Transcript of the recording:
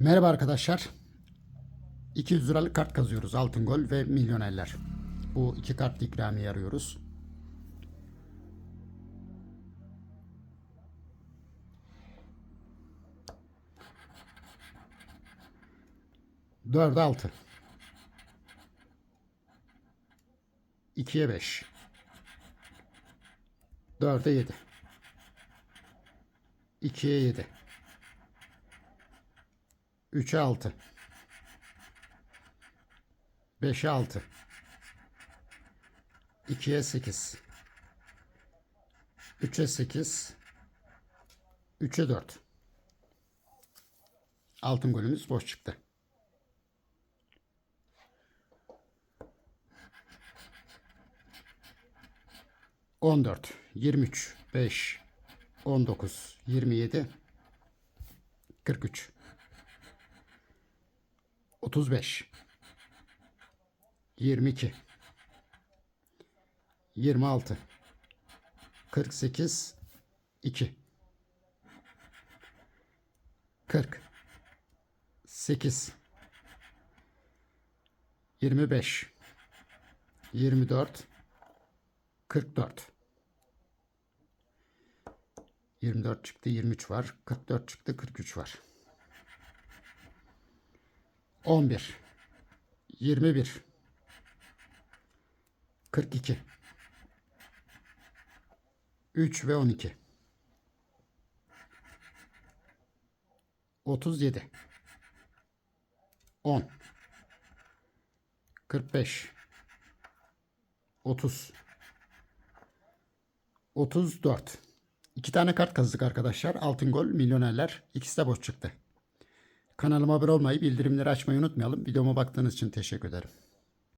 Merhaba arkadaşlar. 200 liralık kart kazıyoruz. Altın gol ve milyonerler. Bu iki kart ikramiye arıyoruz. Dörde altı. İkiye beş. Dörde yedi. İkiye yedi. 3'e 6. 5'e 6. 2'ye 8. 3'e 8. 3'e 4. Altın golümüz boş çıktı. On dört, yirmi üç, beş, on dokuz, yirmi yedi, kırk üç. 35 22 26 48 2 40 8 25 24 44 24 çıktı 23 var. 44 çıktı 43 var 11 21 42 3 ve 12 37 10 45 30 34 İki tane kart kazdık arkadaşlar. Altın gol, milyonerler. İkisi de boş çıktı. Kanalıma abone olmayı, bildirimleri açmayı unutmayalım. Videoma baktığınız için teşekkür ederim.